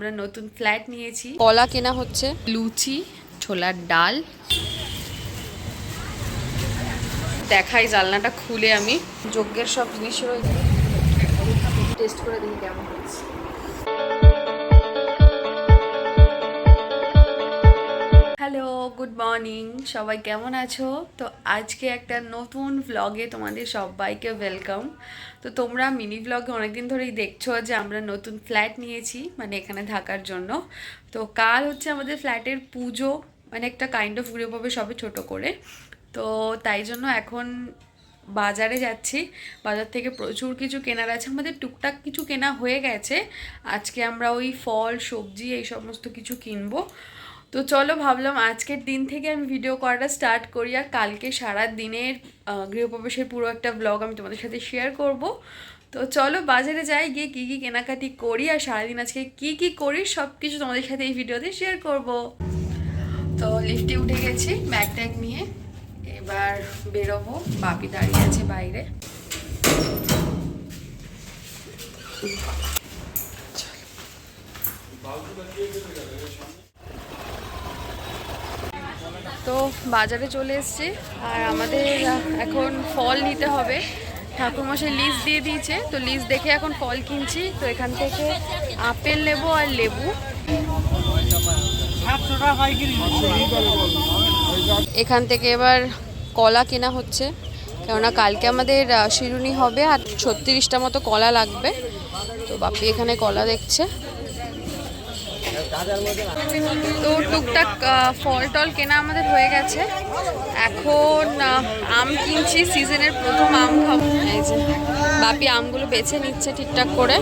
আমরা নতুন ফ্ল্যাট নিয়েছি। কলা কেনা হচ্ছে। লুচি ছোলার ডাল। দেখাই জানলাটা খুলে আমি। যজ্ঞের সব জিনিস রয়েছে। টেস্ট করে দেখি কেমন হয়েছে। হ্যালো গুড মর্নিং সবাই কেমন আছো? তো আজকে একটা নতুন ভ্লগে তোমাদের সবাইকে ওয়েলকাম তো তোমরা মিনি ভ্লগে অনেকদিন ধরেই দেখছ যে আমরা নতুন ফ্ল্যাট নিয়েছি মানে এখানে থাকার জন্য। তো কাল হচ্ছে আমাদের ফ্ল্যাটের পুজো মানে একটা কাইন্ড অফ গ্রুপ হবে সবে ছোট করে। তো তাই জন্য এখন বাজারে যাচ্ছি। বাজার থেকে প্রচুর কিছু কেনার আছে। আমাদের টুকটাক কিছু কেনা হয়ে গেছে। আজকে আমরা ওই ফল, সবজি, এই সমস্ত কিছু কিনবো। তো চলো ভাবলাম আজকের দিন থেকে আমি ভিডিও করাটা স্টার্ট করি আর কালকে সারা দিনের গৃহপ্রবেশের পুরো একটা ব্লগ আমি তোমাদের সাথে শেয়ার করব। তো চলো বাজারে যাই, গিয়ে কী কী কেনাকাটি করি আর সারাদিন আজকে কী কী করি সব কিছু তোমাদের সাথে এই ভিডিওতে শেয়ার করব। তো লিফটে উঠে গেছি ব্যাগ ট্যাগ নিয়ে। এবার বেরোবো, বাপি দাঁড়িয়ে আছে বাইরে। তো বাজারে চলে এসেছি আর আমাদের এখন ফল নিতে হবে। ঠাকুরমশাই লিস্ট দিয়ে দিয়েছে, তো লিস্ট দেখে এখন ফল কিনছি। তো এখান থেকে আপেল নেব আর লেবু। এখান থেকে এবার কলা কেনা হচ্ছে। কেননা কালকে আমাদের শিরুনি হবে আর ছত্রিশটা মতো কলা লাগবে। তো বাপি এখানে কলা দেখছে। তো টুকটাক ফল টল কেনা আমাদের হয়ে গেছে। এখন আম কিনছি, সিজনের প্রথম আম খাব। বাপি আমগুলো বেছে নিচ্ছে ঠিকঠাক করে।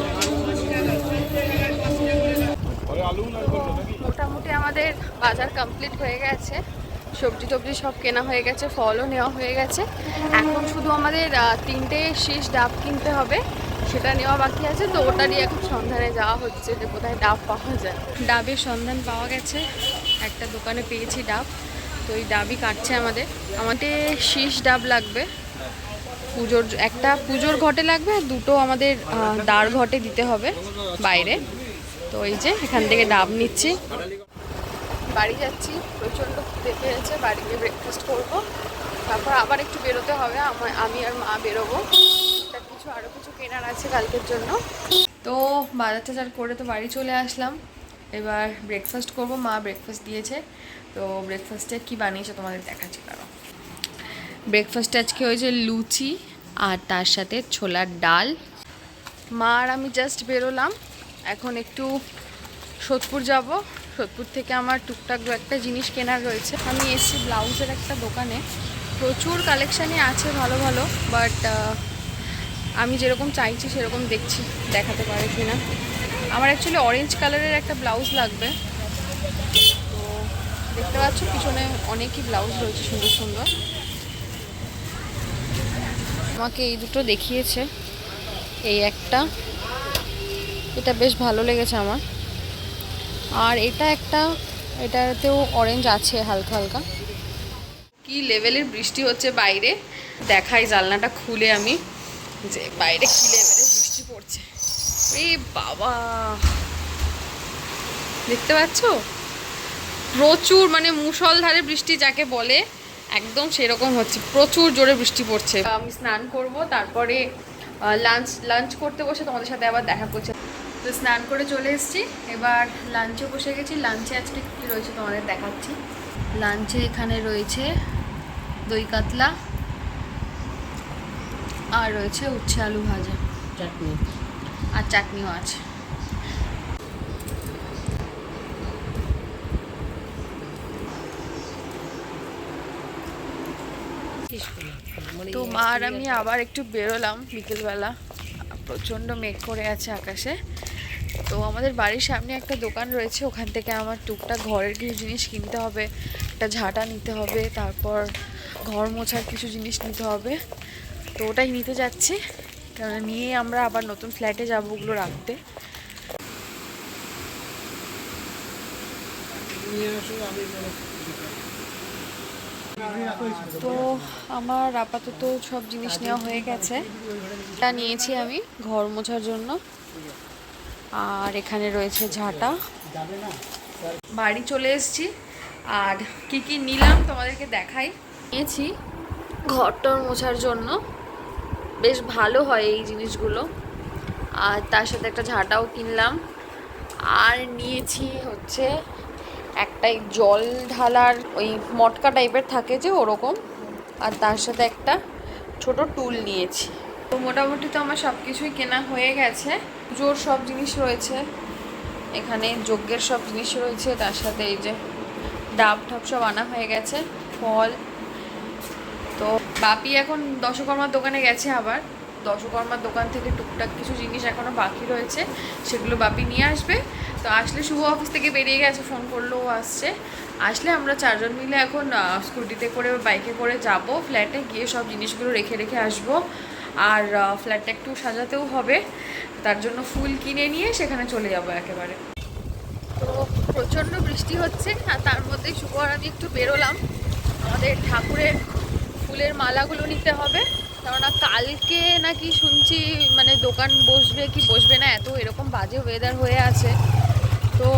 মোটামুটি আমাদের বাজার কমপ্লিট হয়ে গেছে। সবজি টবজি সব কেনা হয়ে গেছে, ফলও নেওয়া হয়ে গেছে। এখন শুধু আমাদের তিনটে শেষ ডাব কিনতে হবে। সেটা নেওয়া বাকি আছে তো ওটা নিয়ে এখন সন্ধানে যাওয়া হচ্ছে যে কোথায় ডাব পাওয়া যায়। ডাবের সন্ধান পাওয়া গেছে একটা দোকানে পেয়েছি ডাব তো ওই ডাবই কাটছে আমাদের। আমাদের শীষ ডাব লাগবে পুজোর একটা পুজোর ঘটে লাগবে আর দুটো আমাদের দাঁড় ঘটে দিতে হবে বাইরে। তো এই যে এখান থেকে ডাব নিচ্ছি। বাড়ি যাচ্ছি প্রচণ্ড খিদে পেয়েছে বাড়ি গিয়ে ব্রেকফাস্ট করব। তারপর আবার একটু বেরোতে হবে আমি আর মা বেরোবো। আরও কিছু কেনার আছে কালকের জন্য। তো বাজার টাজার করে তো বাড়ি চলে আসলাম। এবার ব্রেকফাস্ট করব, মা ব্রেকফাস্ট দিয়েছে। তো ব্রেকফাস্টে কি বানিয়েছে তোমাদের দেখাচ্ছি কারও ব্রেকফাস্টে আজকে হয়েছে লুচি আর তার সাথে ছোলার ডাল। মা আর আমি জাস্ট বেরোলাম। এখন একটু সোদপুর যাব। সোদপুর থেকে আমার টুকটাক দু একটা জিনিস কেনার রয়েছে। আমি এসেছি ব্লাউজের একটা দোকানে। প্রচুর কালেকশানই আছে ভালো ভালো বাট আমি যেরকম চাইছি, সেরকম দেখছি, দেখাতে পারে কি না আমার অ্যাকচুয়ালি অরেঞ্জ কালারের একটা ব্লাউজ লাগবে। তো দেখতে পাচ্ছ, পিছনে অনেকই ব্লাউজ রয়েছে সুন্দর সুন্দর। আমাকে এই দুটো দেখিয়েছে, এই একটা। এটা বেশ ভালো লেগেছে আমার। আর এটা একটা, এটাতেও অরেঞ্জ আছে হালকা হালকা। কি লেভেলের বৃষ্টি হচ্ছে বাইরে? দেখাই জানলাটা খুলে আমি। যে বাইরে কি লেভেলের বৃষ্টি পড়ছে। এই বাবা। দেখতে পাচ্ছ? প্রচুর মানে মুষলধারে বৃষ্টি যাকে বলে, একদম সেরকম হচ্ছে। প্রচুর জোরে বৃষ্টি পড়ছে। আমি স্নান করব, তারপরে লাঞ্চ লাঞ্চ করতে বসে তোমাদের সাথে আবার দেখা করছে। তো স্নান করে চলে এসেছি। এবার লাঞ্চে বসে গেছি। লাঞ্চে আজকে কী রয়েছে তোমাদের দেখাচ্ছি। লাঞ্চে এখানে রয়েছে দই কাতলা আর রয়েছে উচ্ছে আলু ভাজা। চাটনি। আর চাটনিও আছে। তো মা আর আমি আবার একটু বেরোলাম বিকেলবেলা। প্রচণ্ড মেঘ করে আছে আকাশে। তো আমাদের বাড়ির সামনে একটা দোকান রয়েছে ওখান থেকে আমার টুকটাক ঘরের কিছু জিনিস কিনতে হবে একটা ঝাঁটা নিতে হবে তারপর ঘর মোছার কিছু জিনিস নিতে হবে। তো ওটাই নিতে যাচ্ছি। কারণ নিয়ে আমরা আবার নতুন ফ্ল্যাটে যাব ওগুলো রাখতে। তো আমার আপাতত সব জিনিস নেওয়া হয়ে গেছে। এটা নিয়েছি আমি ঘর মোছার জন্য। আর এখানে রয়েছে ঝাঁটা। বাড়ি চলে এসেছি। আর কি কি নিলাম তোমাদেরকে দেখাই। নিয়েছি ঘরটর মোছার জন্য। বেশ ভালো হয় এই জিনিসগুলো। আর তার সাথে একটা ঝাঁটাও কিনলাম। আর নিয়েছি হচ্ছে একটাই জল ঢালার ওই মটকা টাইপের থাকে যে ওরকম। আর তার সাথে একটা ছোট টুল নিয়েছি। তো মোটামুটি তো আমার সব কিছুই কেনা হয়ে গেছে। পুজোর সব জিনিস রয়েছে। এখানে যজ্ঞের সব জিনিস রয়েছে। তার সাথে এই যে ডাব ঠাব সব আনা হয়ে গেছে। ফল তো বাপি এখন দশকর্মার দোকানে গেছে আবার। দশকর্মার দোকান থেকে টুকটাক কিছু জিনিস এখনও বাকি রয়েছে, সেগুলো বাপি নিয়ে আসবে। তো আসলে শুভ অফিস থেকে বেরিয়ে গেছে, ফোন করলেও আসছে। আসলে আমরা চারজন মিলে এখন স্কুটিতে করে বাইকে করে যাব, ফ্ল্যাটে গিয়ে সব জিনিসগুলো রেখে রেখে আসব। আর ফ্ল্যাটটা একটু সাজাতেও হবে। তার জন্য ফুল কিনে নিয়ে সেখানে চলে যাব একেবারে। তো প্রচণ্ড বৃষ্টি হচ্ছে, আর তার মধ্যে শুভ আমি একটু বেরোলাম। আমাদের ঠাকুরের ফুলের মালাগুলো নিতে হবে। কেননা কালকে নাকি শুনছি মানে দোকান বসবে কি বসবে না, এত এরকম বাজে ওয়েদার হয়ে আছে। তো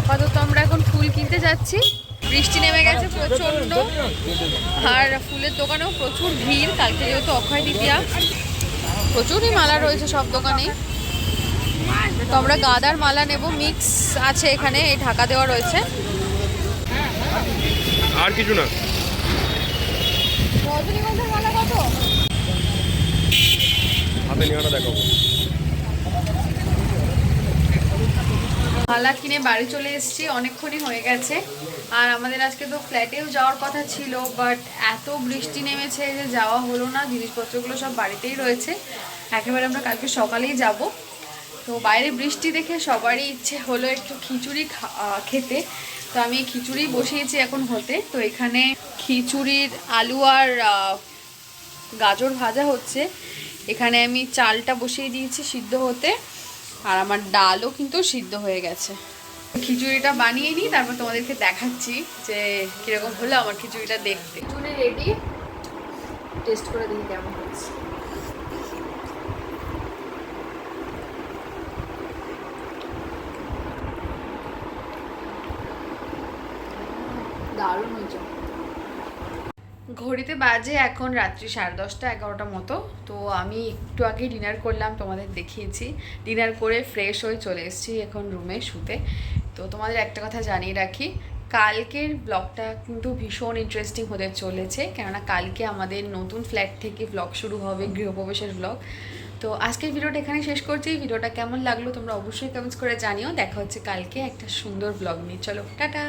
আপাতত আমরা এখন ফুল কিনতে যাচ্ছি। বৃষ্টি নেমে গেছে প্রচণ্ড। আর ফুলের দোকানেও প্রচুর ভিড়, কালকে যেহেতু অক্ষয় দ্বিতীয়া প্রচুরই মালা রয়েছে সব দোকানেই। তো আমরা গাঁদার মালা নেব মিক্স আছে এখানে, এই ঢাকা দেওয়া রয়েছে। আর কিছু না। রজনীগন্ধার মালা কত? হাতে নেওয়াটা দেখাবো। মালা কিনে বাড়ি চলে এসেছি অনেকক্ষণই হয়ে গেছে। আর আমাদের আজকে তো ফ্ল্যাটেও যাওয়ার কথা ছিল বাট এত বৃষ্টি নেমেছে যে যাওয়া হলো না জিনিসপত্রগুলো সব বাড়িতেই রয়েছে। একেবারে আমরা কালকে সকালেই যাব। তো বাইরে বৃষ্টি দেখে সবারই ইচ্ছে হলো একটু খিচুড়ি খেতে। তো আমি খিচুড়ি বসিয়েছি এখন হতে। তো এখানে খিচুড়ির আলু আর গাজর ভাজা হচ্ছে। এখানে আমি চালটা বসিয়ে দিয়েছি সিদ্ধ হতে। আর আমার ডালও কিন্তু সিদ্ধ হয়ে গেছে। খিচুড়িটা বানিয়ে নিই, তারপর তোমাদেরকে দেখাচ্ছি যে কীরকম হলো আমার খিচুড়িটা দেখতে। খিচুড়ি রেডি টেস্ট করে দেখি কেমন হচ্ছে। দারুণ হয়েছে। ঘড়িতে বাজে এখন রাত্রি সাড়ে দশটা, এগারোটা মতো। তো আমি একটু আগে ডিনার করলাম, তোমাদের দেখিয়েছি। ডিনার করে ফ্রেশ হয়ে চলে এসেছি এখন রুমে শুতে। তো তোমাদের একটা কথা জানিয়ে রাখি, কালকের ব্লগটা কিন্তু ভীষণ ইন্টারেস্টিং হতে চলেছে, কেননা কালকে আমাদের নতুন ফ্ল্যাট থেকে ব্লগ শুরু হবে, গৃহপ্রবেশের ব্লগ তো আজকের ভিডিওটা এখানে শেষ করছি। ভিডিওটা কেমন লাগল তোমরা অবশ্যই কমেন্টস করে জানিও। দেখা হচ্ছে কালকে একটা সুন্দর ব্লগ নিয়ে। চলো, টাটা!